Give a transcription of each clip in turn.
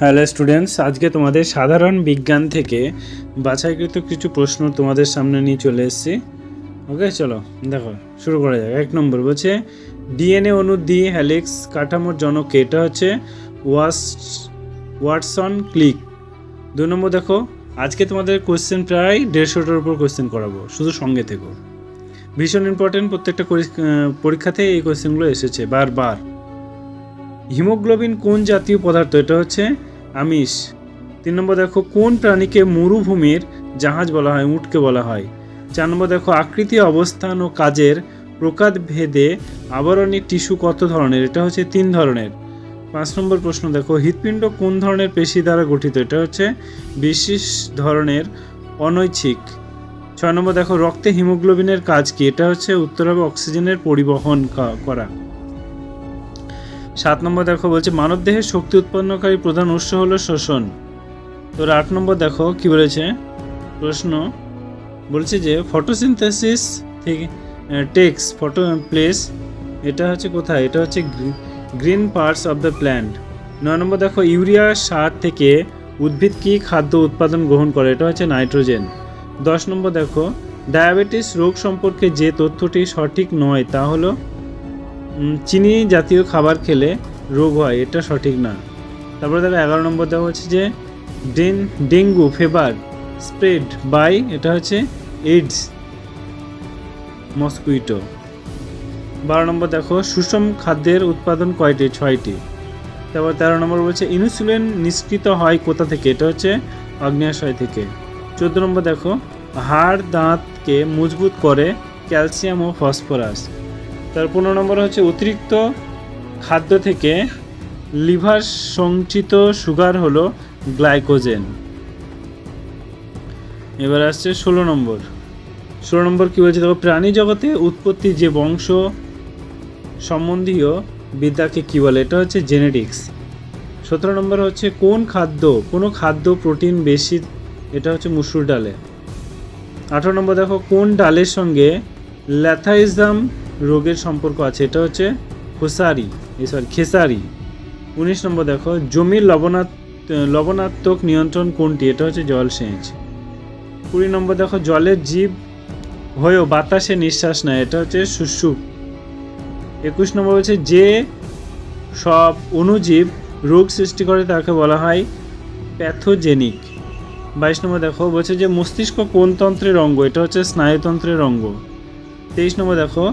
Hello students, আজকে তোমাদের সাধারণ বিজ্ঞান থেকে বাছাইকৃত কিছু প্রশ্ন তোমাদের সামনে নিয়ে চলে এসেছি। ওকে, চলো, দেখো, শুরু করা যাক। এক নম্বর বলছে, ডিএনএ অণু ডি হ্যালিক্স কাঠামোর জনক এটা হচ্ছে ওয়াস, ওয়াটসন ক্লিক। দু নম্বর দেখো, আজকে তোমাদের কোয়েশ্চেন প্রায় দেড়শোটার উপর কোয়েশ্চেন করাবো, শুধু সঙ্গে থেকো। ভীষণ ইম্পর্টেন্ট প্রত্যেকটা পরীক্ষা- পরীক্ষাতে এই কোশ্চেনগুলো এসেছে, বারবার। হিমোগ্লোবিন কোন জাতীয় পদার্থ? এটা হচ্ছে আমিষ। তিন নম্বর দেখো, কোন প্রাণীকে মরুভূমির জাহাজ বলা হয়, উটকে বলা হয়? চার নম্বর দেখো, আকৃতি, অবস্থান ও কাজের প্রকার ভেদে আবরণী টিস্যু কত ধরনের? এটা হচ্ছে তিন ধরনের। পাঁচ নম্বর প্রশ্ন দেখো, হৃৎপিণ্ড কোন ধরনের পেশি দ্বারা গঠিত? এটা হচ্ছে বিশেষ ধরনের অনৈচ্ছিক। ছয় নম্বর দেখো, রক্তে হিমোগ্লোবিনের কাজ কি? এটা হচ্ছে উত্তর হবে অক্সিজেনের পরিবহন করা। সাত নম্বর দেখো বলছে মানবদেহের শক্তি উৎপন্নকারী প্রধান উৎস হলো শোষণ তোর আট নম্বর দেখো, কি বলেছে? প্রশ্ন বলছে যে ফটোসিনথেসিস থেকে টেক্স ফটো প্লেস এটা হচ্ছে কোথায়? এটা হচ্ছে green parts of the plant নয় নম্বর দেখো, ইউরিয়া সার থেকে উদ্ভিদ কি খাদ্য উৎপাদন গ্রহণ করে? এটা হচ্ছে নাইট্রোজেন। দশ নম্বর দেখো, ডায়াবেটিস রোগ সম্পর্কে যে তথ্যটি সঠিক নয়, তা হলো চিনি জাতীয় খাবার খেলে রোগ হয়, এটা সঠিক না। তারপরে দেখো, এগারো নম্বর দেওয়া হচ্ছে যে, ডেন, ডেঙ্গু, ফেভার, স্প্রেড বাই, এটা হচ্ছে এইডস, মসকুইটো। বারো নম্বর দেখো, সুষম খাদ্যের উৎপাদন কয়টি? ছয়টি। তারপর তেরো নম্বর বলছে, ইনসুলিন নিষ্কৃত হয় কোথা থেকে? এটা হচ্ছে আগ্নেয়াশয় থেকে। চোদ্দ নম্বর দেখো, হাড় দাঁতকে মজবুত করে ক্যালসিয়াম ও ফসফরাস। তার পনেরো নম্বর হচ্ছে অতিরিক্ত খাদ্য থেকে লিভার সঞ্চিত সুগার হলো গ্লাইকোজেন। এবার আসছে ষোলো নম্বর। ষোলো নম্বর কী বলছে? দেখো, প্রাণী জগতে উৎপত্তি যে বংশ সম্বন্ধীয় বিদ্যাকে কী বলে? এটা হচ্ছে জেনেটিক্স সতেরো নম্বর হচ্ছে কোন খাদ্য, কোনো খাদ্য প্রোটিন বেশি, এটা হচ্ছে মুসুর ডালে। আঠারো নম্বর দেখো, কোন ডালের সঙ্গে ল্যাথাইজম রোগের সম্পর্ক আছে। এটা হচ্ছে খুসারি সরি খেসারি। উনিশ নম্বর দেখো, জমির লবণাত, লবণাত্মক নিয়ন্ত্রণ কোনটি? এটা হচ্ছে জল জলসেচ। কুড়ি নম্বর দেখো, জলের জীব হয়েও বাতাসে নিঃশ্বাস নেয়, এটা হচ্ছে শুশুক একুশ নম্বর হচ্ছে যে সব অণুজীব রোগ সৃষ্টি করে তাকে বলা হয় প্যাথোজেনিক। বাইশ নম্বর দেখো, বলছে যে মস্তিষ্ক কোন তন্ত্রের অঙ্গ? এটা হচ্ছে স্নায়ুতন্ত্রের অঙ্গ। তেইশ নম্বর দেখো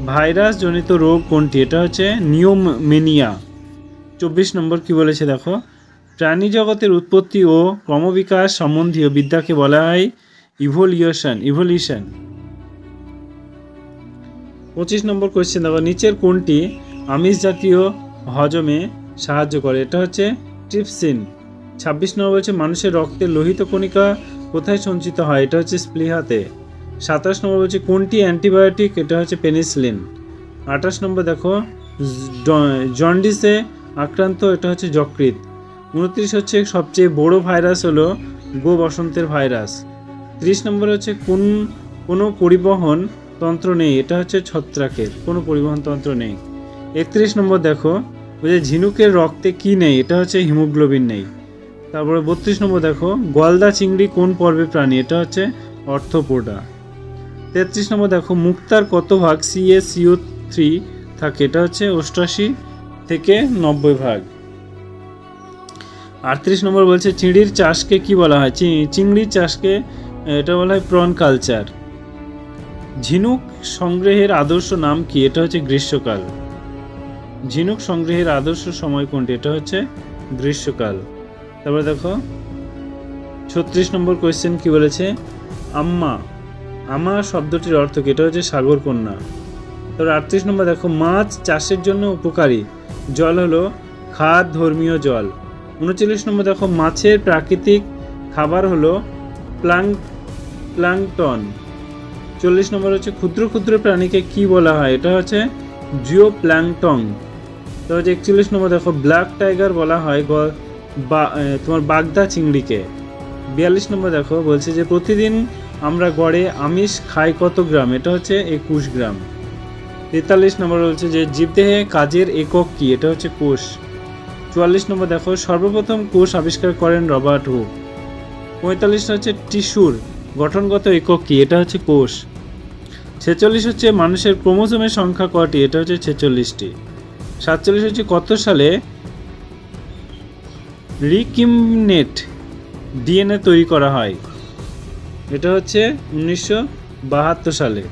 ভাইরাস জনিত রোগ কোনটি? এটা হচ্ছে নিওমেনিয়া চব্বিশ নম্বর কি বলেছে দেখো? প্রাণী জগতের উৎপত্তি ও ক্রমবিকাশ সম্বন্ধীয় বিদ্যাকে বলা হয় ইভলিউশন ইভলিউশন। পঁচিশ নম্বর কোয়েশ্চেন দেখো, নিচের কোনটি আমিষ জাতীয় হজমে সাহায্য করে? এটা হচ্ছে ট্রিপসিন। ছাব্বিশ নম্বর বলছে, মানুষের রক্তের লোহিত কণিকা কোথায় সঞ্চিত হয়? এটা হচ্ছে স্প্লিহাতে সাতাশ নম্বর বলছে, কোনটি অ্যান্টিবায়োটিক? এটা হচ্ছে পেনিসিলিন। আঠাশ নম্বর দেখো জন্ডিসে আক্রান্ত, এটা হচ্ছে যকৃত উনত্রিশ হচ্ছে, সবচেয়ে বড় ভাইরাস হলো গো বসন্তের ভাইরাস। ত্রিশ নম্বর হচ্ছে, কোন, কোনো পরিবহন তন্ত্র নেই, এটা হচ্ছে ছত্রাকের, কোনো পরিবহন তন্ত্র নেই। একত্রিশ নম্বর দেখো যে ঝিনুকের রক্তে কি নেই, এটা হচ্ছে হিমোগ্লোবিন নেই। তারপরে বত্রিশ নম্বর দেখো গলদা চিংড়ি কোন পর্বে প্রাণী, এটা হচ্ছে অর্থপোডা। তেত্রিশ নম্বর দেখো, মুক্তার কত ভাগ? সিএ সিও থ্রি থাকে। এটা হচ্ছে অষ্টাশি থেকে নব্বই ভাগ। আটত্রিশ নম্বর বলছে, চিংড়ির চাষকে কি বলা হয়? চিংড়ির চাষকে এটা বলা হয় প্রন কালচার। ঝিনুক সংগ্রহের আদর্শ নাম কি? এটা হচ্ছে গ্রীষ্মকাল। ঝিনুক সংগ্রহের আদর্শ সময় কোনটি? এটা হচ্ছে গ্রীষ্মকাল। তারপরে দেখো, ছত্রিশ নম্বর কোয়েশ্চেন কি বলেছে? আম্মা আমা শব্দটির অর্থ কি? এটা হচ্ছে সাগর কন্যা। তারপর আটত্রিশ নম্বর, দেখো, মাছ চাষের জন্য উপকারী। জল হলো খাদ ধর্মীয় জল। উনচল্লিশ নম্বর, দেখো, মাছের প্রাকৃতিক খাবার হলো প্লাং, প্লাংটন। চল্লিশ নম্বর হচ্ছে ক্ষুদ্র ক্ষুদ্র প্রাণীকে কি বলা হয়? এটা হচ্ছে জিও প্ল্যাংটং তো হচ্ছে একচল্লিশ নম্বর, দেখো, ব্ল্যাক টাইগার বলা হয় বা তোমার বাগদা চিংড়িকে। বিয়াল্লিশ নম্বর, দেখো, বলছে যে প্রতিদিন আমরা গড়ে আমিষ খাই কত গ্রাম? এটা হচ্ছে একুশ গ্রাম। তেতাল্লিশ নম্বর বলছে যে জীবদেহে কাজের একক কি? এটা হচ্ছে কোষ। চুয়াল্লিশ নম্বর দেখো, সর্বপ্রথম কোষ আবিষ্কার করেন রবার্ট হু পঁয়তাল্লিশটা হচ্ছে টিস্যুর গঠনগত একক কি? এটা হচ্ছে কোষ। ছেচল্লিশ হচ্ছে মানুষের ক্রোমোজোমের সংখ্যা কটি? এটা হচ্ছে ছেচল্লিশটি। সাতচল্লিশ হচ্ছে কত সালে রিকিমনেট ডিএনএ তৈরি করা হয়? এটা হচ্ছে উনিশশো বাহাত্তর সালে।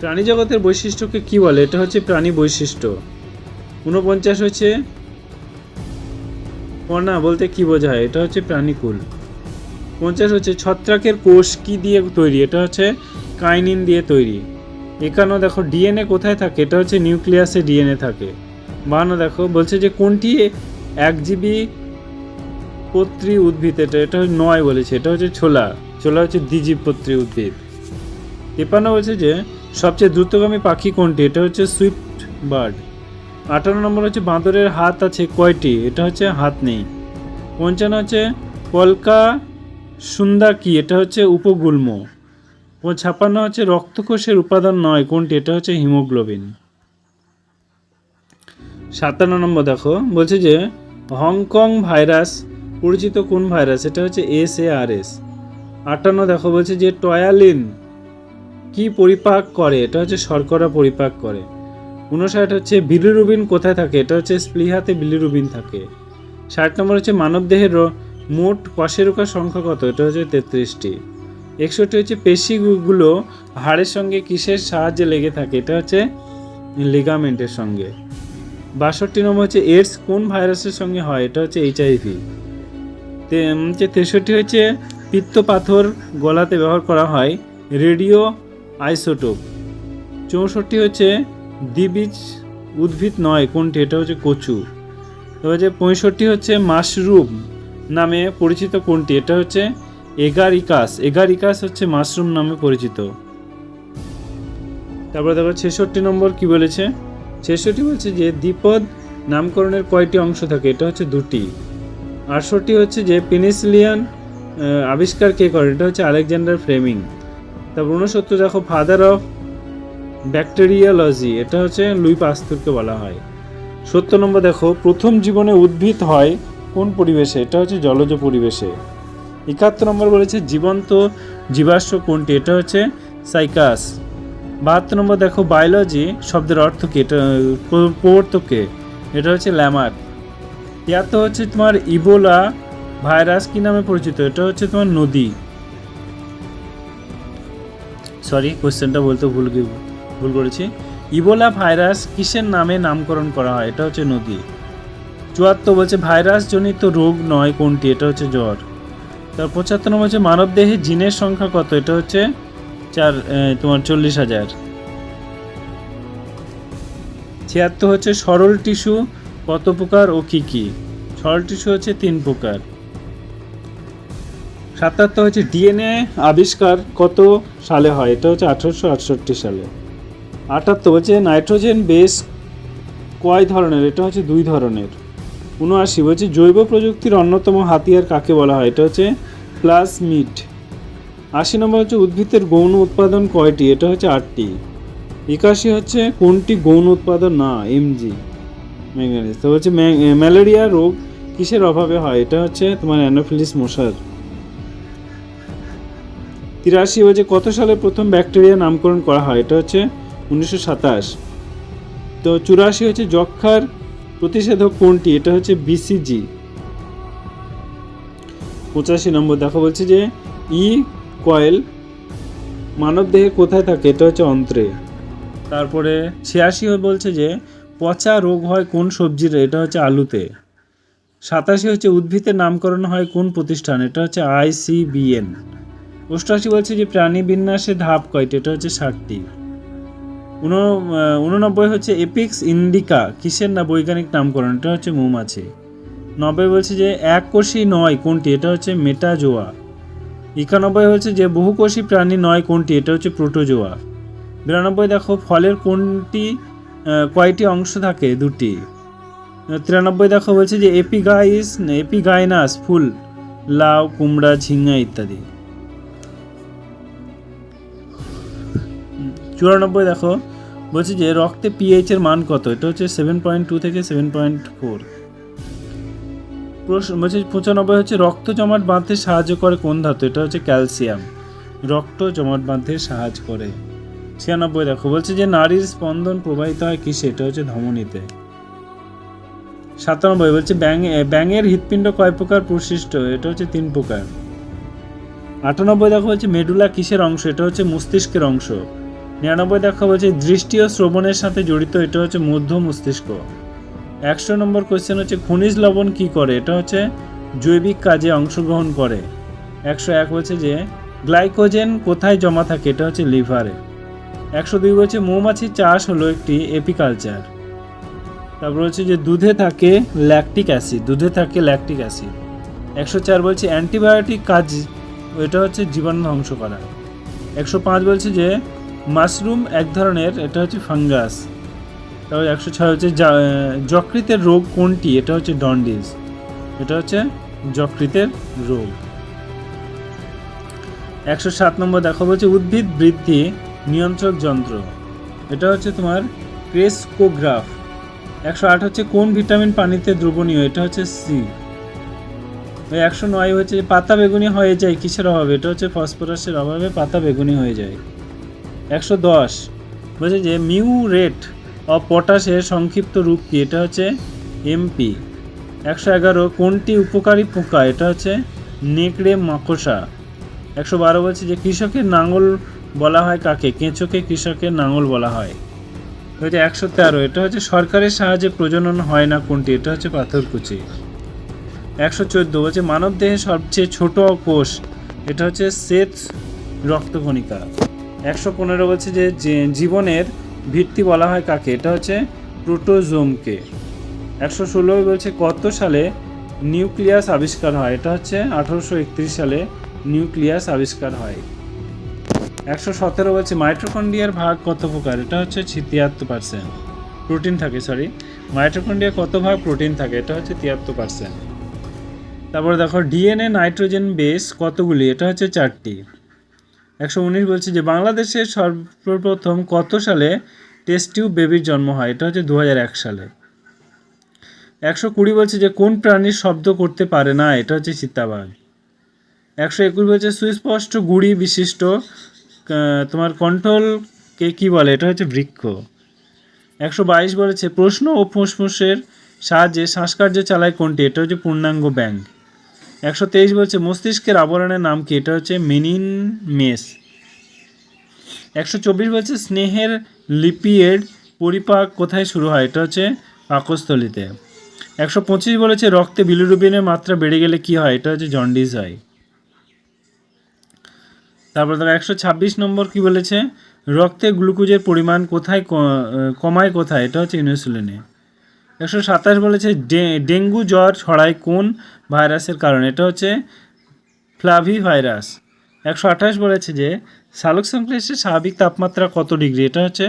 প্রাণী জগতের বৈশিষ্ট্যকে কি বলে? এটা হচ্ছে প্রাণী বৈশিষ্ট্য। ঊনপঞ্চাশ হচ্ছে কণা বলতে কি বোঝায়? এটা হচ্ছে প্রাণীকুল। পঞ্চাশ হচ্ছে ছত্রাকের কোষ কি দিয়ে তৈরি? এটা হচ্ছে কাইনিন দিয়ে তৈরি। একান্ন দেখো, ডিএনএ কোথায় থাকে? এটা হচ্ছে নিউক্লিয়াসে ডিএনএ থাকে। বাহান্ন দেখো, বলছে যে কোনটি একজীবী পত্রী উদ্ভিদ, এটা এটা হচ্ছে নয় বলেছে, এটা হচ্ছে ছোলা। ছোলা হচ্ছে দ্বিজীবপত্রী উদ্ভিদ। তিপ্পান্ন বলছে যে, সবচেয়ে দ্রুতগামী পাখি কোনটি? এটা হচ্ছে সুইফট বার্ড। আটান্ন নম্বর হচ্ছে বাঁদরের হাত আছে কয়টি? এটা হচ্ছে হাত নেই। পঞ্চান্ন হচ্ছে কলকা সুন্দা কি এটা হচ্ছে উপগুল্ম। ও ছাপ্পান্ন হচ্ছে রক্তকোষের উপাদান নয়, কোনটি? এটা হচ্ছে হিমোগ্লোবিন। সাতান্ন নম্বর দেখো, বলছে যে, হংকং ভাইরাস পরিচিত কোন ভাইরাস? এটা হচ্ছে এস এ আর এস আটান্ন দেখো, বলছে যে টয়ালিন কি পরিপাক করে? এটা হচ্ছে শর্করা পরিপাক করে। উনষাট হচ্ছে বিলিরুবিন কোথায় থাকে? এটা হচ্ছে স্প্লিহাতে বিলিরুবিন থাকে। ষাট নম্বর হচ্ছে মানবদেহের মোট কশেরুকার সংখ্যা কত? এটা হচ্ছে তেত্রিশটি। একষট্টি হচ্ছে পেশিগুলো হাড়ের সঙ্গে কিসের সাহায্যে লেগে থাকে? এটা হচ্ছে লিগামেন্টের সঙ্গে। বাষট্টি নম্বর হচ্ছে এইডস কোন ভাইরাসের সঙ্গে হয়? এটা হচ্ছে এইচআইভি হচ্ছে তেষট্টি হচ্ছে পিত্ত পাথর গলাতে ব্যবহার করা হয়, রেডিও আইসোটোপ। চৌষট্টি হচ্ছে দ্বিবীজ উদ্ভিদ নয়, কোনটি? এটা হচ্ছে কচু তো হচ্ছে পঁয়ষট্টি হচ্ছে মাশরুম নামে পরিচিত কোনটি? এটা হচ্ছে এগারিকাস। এগারিকাস হচ্ছে মাশরুম নামে পরিচিত। তারপরে দেখো, ছেষট্টি নম্বর কি বলেছে? ছেষট্টি বলছে যে দ্বিপদ নামকরণের কয়টি অংশ থাকে? এটা হচ্ছে দুটি। আটষট্টি হচ্ছে যে পেনিসিলিয়ান আবিষ্কার কে করে? এটা হচ্ছে আলেকজান্ডার ফ্লেমিং তারপর ঊনসত্তর দেখো ফাদার অফ ব্যাকটেরিয়ালজি এটা হচ্ছে লুই পাস্তুরকে বলা হয়। সত্তর নম্বর দেখো, প্রথম জীবনে উদ্ভিদ হয় কোন পরিবেশে? এটা হচ্ছে জলজ পরিবেশে। একাত্তর নম্বর বলেছে জীবন্ত জীবাশ্ম কোনটি? এটা হচ্ছে সাইকাস। বাহাত্তর নম্বর দেখো বায়োলজি শব্দের অর্থ কি? এটা প্র- প্রবর্তককে এটা হচ্ছে ল্যামার তিয়াত্তর হচ্ছে তোমার ইবোলা ভাইরাস কি নামে পরিচিত? এটা হচ্ছে তোমার নদী। সরি কোশ্চেনটা বলতে ভুল ভুল করেছি। ইবোলা ভাইরাস কিসের নামে নামকরণ করা হয়? এটা হচ্ছে নদী। চুয়াত্তর বলছে ভাইরাস জনিত রোগ নয় কোনটি? এটা হচ্ছে জ্বর। তার পঁচাত্তর নম্বর হচ্ছে, মানবদেহে জিনের সংখ্যা কত? এটা হচ্ছে চার তোমার চল্লিশ হাজার। ছিয়াত্তর হচ্ছে, সরল টিস্যু কত প্রকার ও কি কি? সরল টিস্যু হচ্ছে তিন প্রকার। সাতাত্তর হচ্ছে ডিএনএ আবিষ্কার, কত সালে হয়? এটা হচ্ছে আঠারোশো আটষট্টি সালে। আটাত্তর হচ্ছে নাইট্রোজেন বেস, কয় ধরনের? এটা হচ্ছে দুই ধরনের। উনআশি বলছে জৈব প্রযুক্তির অন্যতম হাতিয়ার কাকে বলা হয়? এটা হচ্ছে প্লাজমিড আশি নম্বর হচ্ছে উদ্ভিদের গৌণ উৎপাদন কয়টি? এটা হচ্ছে আটটি। একাশি হচ্ছে কোনটি গৌণ উৎপাদন? না, এমজি। ম্যাঙ্গানিজ তো হচ্ছে ম্যা- ম্যালেরিয়া রোগ কিসের অভাবে হয়? এটা হচ্ছে তোমার অ্যানোফিলিস মশার। তিরাশি হচ্ছে কত সালে প্রথম ব্যাকটেরিয়া নামকরণ করা হয়, এটা হচ্ছে উনিশশো সাতাশ। তো চুরাশি হচ্ছে যক্ষার প্রতিষেধক কোনটি? এটা হচ্ছে বিসিজি পঁচাশি নম্বর দেখো, বলছে যে ই কয়েল মানবদেহে কোথায় থাকে? এটা হচ্ছে অন্ত্রে। তারপরে ছিয়াশি বলছে যে পচা রোগ হয় কোন সবজির? এটা হচ্ছে আলুতে। সাতাশি হচ্ছে উদ্ভিদের নামকরণ হয় কোন প্রতিষ্ঠান? এটা হচ্ছে আইসিবিএন অষ্টাশি বলছে যে প্রাণী বিন্যাসে ধাপ কয়টি? এটা হচ্ছে ষাটটি। উননব্বই হচ্ছে এপিক্স ইন্ডিকা। কিসের না বৈজ্ঞানিক নামকরণ? এটা হচ্ছে মৌমাছি। নব্বই বলছে যে এক এককোষী নয় কোনটি? এটা হচ্ছে মেটাজোয়া। একানব্বই হচ্ছে যে বহুকোষী প্রাণী নয় কোনটি? এটা হচ্ছে প্রোটোজোয়া। বিরানব্বই দেখো ফলের কোনটি কয়টি অংশ থাকে? দুটি। তিরানব্বই দেখো বলছে যে এপিগাইস, এপিগাইনাস, ফুল, লাউ, কুমড়া, ঝিঙ্গা ইত্যাদি। চুরানব্বই দেখো বলছি যে রক্তে পিএইচ এর মান কত? এটা হচ্ছে সেভেন পয়েন্ট টু থেকে সেভেন পয়েন্ট ফোর প্রশ্ন বলছে পঁচানব্বই হচ্ছে রক্ত জমাট বাঁধতে সাহায্য করে কোন ধাতু? এটা হচ্ছে ক্যালসিয়াম। রক্ত জমাট বাঁধতে সাহায্য করে। ছিয়ানব্বই দেখো, বলছে যে নারীর স্পন্দন প্রবাহিত হয় কি সেটা হচ্ছে ধমনীতে। সাতানব্বই বলছে ব্যাং ব্যাঙের হৃৎপিণ্ড কয় প্রকার প্রশিষ্ট? এটা হচ্ছে তিন প্রকার। আটানব্বই দেখো, বলছে মেডুলা কিসের অংশ? এটা হচ্ছে মস্তিষ্কের অংশ। নিরানব্বই দেখা, বলছে দৃষ্টি ও শ্রবণের সাথে জড়িত, এটা হচ্ছে মধ্য মস্তিষ্ক। একশো নম্বর কোয়েশ্চেন হচ্ছে খনিজ লবণ কি করে? এটা হচ্ছে জৈবিক কাজে অংশগ্রহণ করে। একশো এক হচ্ছে যে গ্লাইকোজেন কোথায় জমা থাকে? এটা হচ্ছে লিভারে। একশো দুই বলছে মৌমাছির চাষ হলো একটি এপিকালচার। তারপর হচ্ছে যে দুধে থাকে ল্যাকটিক অ্যাসিড দুধে থাকে ল্যাকটিক অ্যাসিড একশো চার বলছে অ্যান্টিবায়োটিক কাজ, এটা হচ্ছে জীবাণু ধ্বংস করা। একশো পাঁচ বলছে যে মাশরুম এক ধরনের, এটা হচ্ছে ফাঙ্গাস। তারপর একশো ছয় হচ্ছে যকৃতের রোগ কোনটি, এটা হচ্ছে ডন্ডিস। এটা হচ্ছে যকৃতের রোগ। একশো সাত নম্বর দেখো বলছে উদ্ভিদ বৃদ্ধি নিয়ন্ত্রক যন্ত্র। এটা হচ্ছে তোমার ক্রেসকোগ্রাফ। একশো আট হচ্ছে কোন ভিটামিন পানিতে দ্রবণীয়? এটা হচ্ছে সি। একশো নয় হচ্ছে পাতা বেগুনি হয়ে যায়, কিসের অভাবে? এটা হচ্ছে ফসফরাসের অভাবে পাতা বেগুনি হয়ে যায়। একশো দশ বলছে যে মিউরেট অফ পটাশের সংক্ষিপ্ত রূপ কি? এটা হচ্ছে এমপি। একশো এগারো কোনটি উপকারী পোকা? এটা হচ্ছে নেকড়ে মাকড়সা। একশো বারো বলছে যে কৃষকের নাঙল বলা হয় কাকে? কেঁচোকে কৃষকের নাঙল বলা হয়। হচ্ছে একশো তেরো এটা হচ্ছে সরকারের সাহায্যে প্রজনন হয় না কোনটি, এটা হচ্ছে পাথরকুচি। একশো চোদ্দ বলছে, মানবদেহে সবচেয়ে ছোট কোষ, এটা হচ্ছে শ্বেত রক্তকণিকা। একশো পনেরো বলছে যে জীবনের ভিত্তি বলা হয় কাকে, এটা হচ্ছে প্রোটোজোমকে। একশো ষোলো বলছে, কত সালে নিউক্লিয়াস আবিষ্কার হয়, এটা হচ্ছে আঠারোশো একত্রিশ সালে নিউক্লিয়াস আবিষ্কার হয়। একশো সতেরো বলছে মাইট্রোকন্ডিয়ার ভাগ কত প্রকার? এটা হচ্ছে তিয়াত্তর পার্সেন্ট প্রোটিন থাকে সরি মাইট্রোকন্ডিয়া কত ভাগ প্রোটিন থাকে? এটা হচ্ছে তিয়াত্তর পার্সেন্ট তারপরে দেখো, ডিএনএ নাইট্রোজেন বেস কতগুলি? এটা হচ্ছে চারটি। একশো উনিশ বলছে যে, বাংলাদেশে সর্বপ্রথম কত সালে টেস্ট টিউব বেবির জন্ম হয়? এটা হচ্ছে দু সালে। একশো কুড়ি বলছে যে, কোন প্রাণীর শব্দ করতে পারে না? এটা হচ্ছে চিতাবাঘ একশো একুশ বলছে সুস্পষ্ট গুড়ি বিশিষ্ট তোমার কন্ট্রোলকে কি বলে? এটা হচ্ছে বৃক্ষ। একশো বাইশ বলেছে, প্রশ্ন ও ফুসফুসের সাহায্যে শ্বাসকার্য চালায় কোনটি? এটা হচ্ছে পূর্ণাঙ্গ ব্যাংক একশো তেইশ বলছে, মস্তিষ্কের আবরণের নাম কি? এটা হচ্ছে মেনিন মেস। একশো চব্বিশ বলছে, স্নেহের লিপিয়ের পরিপাক কোথায় শুরু হয়? এটা হচ্ছে পাকস্থলিতে। একশো পঁচিশ বলেছে, রক্তে বিলিরুবিনের মাত্রা বেড়ে গেলে কি হয়? এটা হচ্ছে জন্ডিস হয়। তারপর দেখো একশো ছাব্বিশ নম্বর কি বলেছে? রক্তে গ্লুকোজের পরিমাণ কোথায় কমায় কোথায়? এটা হচ্ছে ইনসুলিনে। একশো সাতাশ বলেছে ডেঙ্গু জ্বর ছড়ায় কোন ভাইরাসের কারণে? এটা হচ্ছে ফ্লাভি ভাইরাস একশো আঠাশ বলেছে যে, সালোক সংশ্লেষের স্বাভাবিক তাপমাত্রা কত ডিগ্রি? এটা হচ্ছে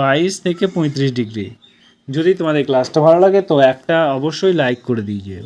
বাইশ থেকে পঁয়ত্রিশ ডিগ্রি। যদি তোমাদের ক্লাসটা ভালো লাগে তো একটা অবশ্যই লাইক করে দিয়ে